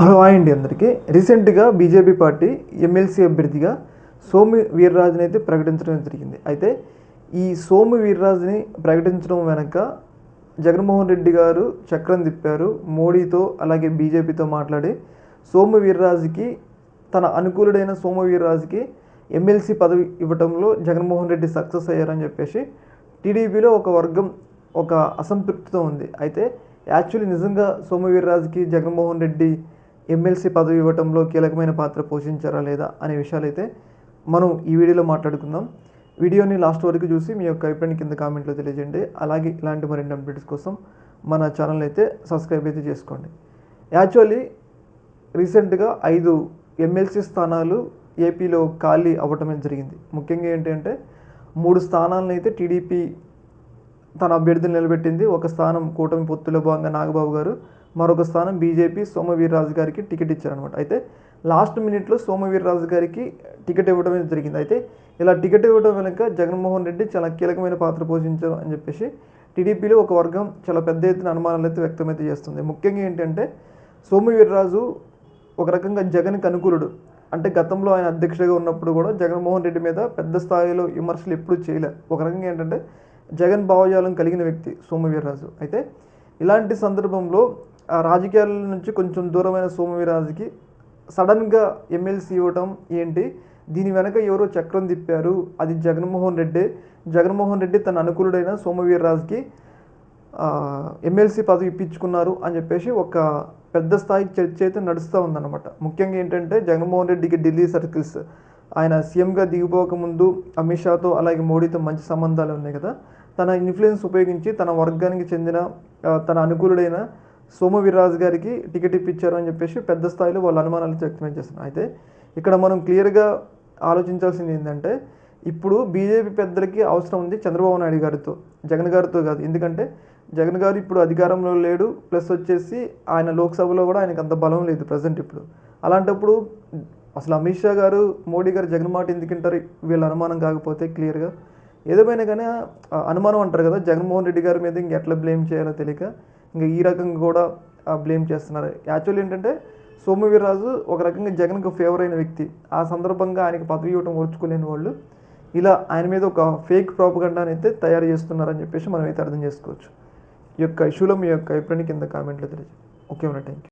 Hello అండి అందరికీ. రీసెంట్గా బీజేపీ పార్టీ ఎమ్మెల్సీ అభ్యర్థిగా సోము వీర్రాజుని అయితే ప్రకటించడం జరిగింది. అయితే ఈ సోము వీర్రాజుని ప్రకటించడం వెనక జగన్మోహన్ రెడ్డి గారు చక్రం తిప్పారు. మోడీతో అలాగే బీజేపీతో మాట్లాడి సోము వీర్రాజుకి తన అనుకూలుడైన సోము వీర్రాజుకి ఎమ్మెల్సీ పదవి ఇవ్వడంలో జగన్మోహన్ రెడ్డి సక్సెస్ అయ్యారని చెప్పేసి టీడీపీలో ఒక వర్గం ఒక అసంతృప్తితో ఉంది. అయితే యాక్చువల్లీ నిజంగా సోము వీర్రాజుకి జగన్మోహన్ రెడ్డి ఎమ్మెల్సీ పదవి ఇవ్వటంలో కీలకమైన పాత్ర పోషించారా లేదా అనే విషయాలైతే మనం ఈ వీడియోలో మాట్లాడుకుందాం. వీడియోని లాస్ట్ వరకు చూసి మీ యొక్క అభిప్రాయం కింద కామెంట్లో తెలియజేయండి. అలాగే ఇలాంటి మరిన్ని అప్డేట్స్ కోసం మన ఛానల్ అయితే సబ్స్క్రైబ్ అయితే చేసుకోండి. యాక్చువల్లీ రీసెంట్గా ఐదు ఎమ్మెల్సీ స్థానాలు ఏపీలో ఖాళీ అవ్వటమే జరిగింది. ముఖ్యంగా ఏంటంటే మూడు స్థానాలను అయితే టీడీపీ తన అభ్యర్థిని నిలబెట్టింది. ఒక స్థానం కూటమి పొత్తులో భాగంగా నాగబాబు గారు మరొక స్థానం బీజేపీ సోమవీర్రాజు గారికి టికెట్ ఇచ్చారనమాట అయితే లాస్ట్ మినిట్లో సోమవీర్రాజు గారికి టికెట్ ఇవ్వడం జరిగింది. అయితే ఇలా టికెట్ ఇవ్వడం వెనుక జగన్మోహన్ రెడ్డి చాలా కీలకమైన పాత్ర పోషించారు అని చెప్పేసి టీడీపీలో ఒక వర్గం చాలా పెద్ద ఎత్తున అనుమానాలు అయితే వ్యక్తమైతే చేస్తుంది. ముఖ్యంగా ఏంటంటే సోమవీర్రాజు ఒక రకంగా జగన్కి అనుకూలుడు. అంటే గతంలో ఆయన అధ్యక్షుడిగా ఉన్నప్పుడు కూడా జగన్మోహన్ రెడ్డి మీద పెద్ద స్థాయిలో విమర్శలు ఎప్పుడూ చేయలే. ఒక రకంగా ఏంటంటే జగన్ భావజాలం కలిగిన వ్యక్తి సోమవీర్రాజు అయితే ఇలాంటి సందర్భంలో రాజకీయాల నుంచి కొంచెం దూరమైన సోమవీరాజుకి సడన్గా ఎమ్మెల్సీ ఇవ్వటం ఏంటి? దీని వెనక ఎవరో చక్రం తిప్పారు. అది జగన్మోహన్ రెడ్డి. జగన్మోహన్ రెడ్డి తన అనుకూలుడైన సోమవీర్రాజుకి ఎమ్మెల్సీ పదవి ఇప్పించుకున్నారు అని చెప్పేసి ఒక పెద్ద స్థాయి చర్చ అయితే నడుస్తూ ఉందన్నమాట. ముఖ్యంగా ఏంటంటే జగన్మోహన్ రెడ్డికి ఢిల్లీ సర్కిల్స్ ఆయన సీఎంగా దిగిపోకముందు అమిత్ షాతో అలాగే మోడీతో మంచి సంబంధాలు ఉన్నాయి కదా. తన ఇన్ఫ్లుయెన్స్ ఉపయోగించి తన వర్గానికి చెందిన తన అనుకూలుడైన సోమవీర్రాజు గారికి టికెట్ ఇప్పించారు అని చెప్పేసి పెద్ద స్థాయిలో వాళ్ళ అనుమానాలు వ్యక్తం చేస్తున్నారు అయితే ఇక్కడ మనం క్లియర్గా ఆలోచించాల్సింది ఏంటంటే ఇప్పుడు బీజేపీ పెద్దలకి అవసరం ఉంది చంద్రబాబు నాయుడు గారితో జగన్ గారితో కాదు. ఎందుకంటే జగన్ గారు ఇప్పుడు అధికారంలో లేడు ప్లస్ వచ్చేసి ఆయన లోక్సభలో కూడా ఆయనకు అంత బలం లేదు ప్రజెంట్ ఇప్పుడు. అలాంటప్పుడు అసలు అమిత్ షా గారు మోడీ గారు జగన్ మాట ఎందుకుంటారు వీళ్ళ అనుమానం కాకపోతే క్లియర్గా ఏదేమైనా కానీ అనుమానం అంటారు కదా జగన్మోహన్ రెడ్డి గారి మీద ఇంక ఎట్లా బ్లేమ్ చేయాలో తెలియక ఇంకా ఈ రకంగా కూడా బ్లేమ్ చేస్తున్నారు. యాక్చువల్లీ ఏంటంటే సోమవీర్రాజు ఒక రకంగా జగన్కి ఫేవర్ అయిన వ్యక్తి. ఆ సందర్భంగా ఆయనకి పదవి ఇవ్వడం ఓర్చుకోలేని వాళ్ళు. ఇలా ఆయన మీద ఒక ఫేక్ ప్రాపగండాని అయితే తయారు చేస్తున్నారని చెప్పేసి మనం అయితే అర్థం చేసుకోవచ్చు. ఈ యొక్క ఇష్యూలో మీ యొక్క అభిప్రాయం కింద కామెంట్లో తెలియజేయండి. ఓకే ఉన్న థ్యాంక్ యూ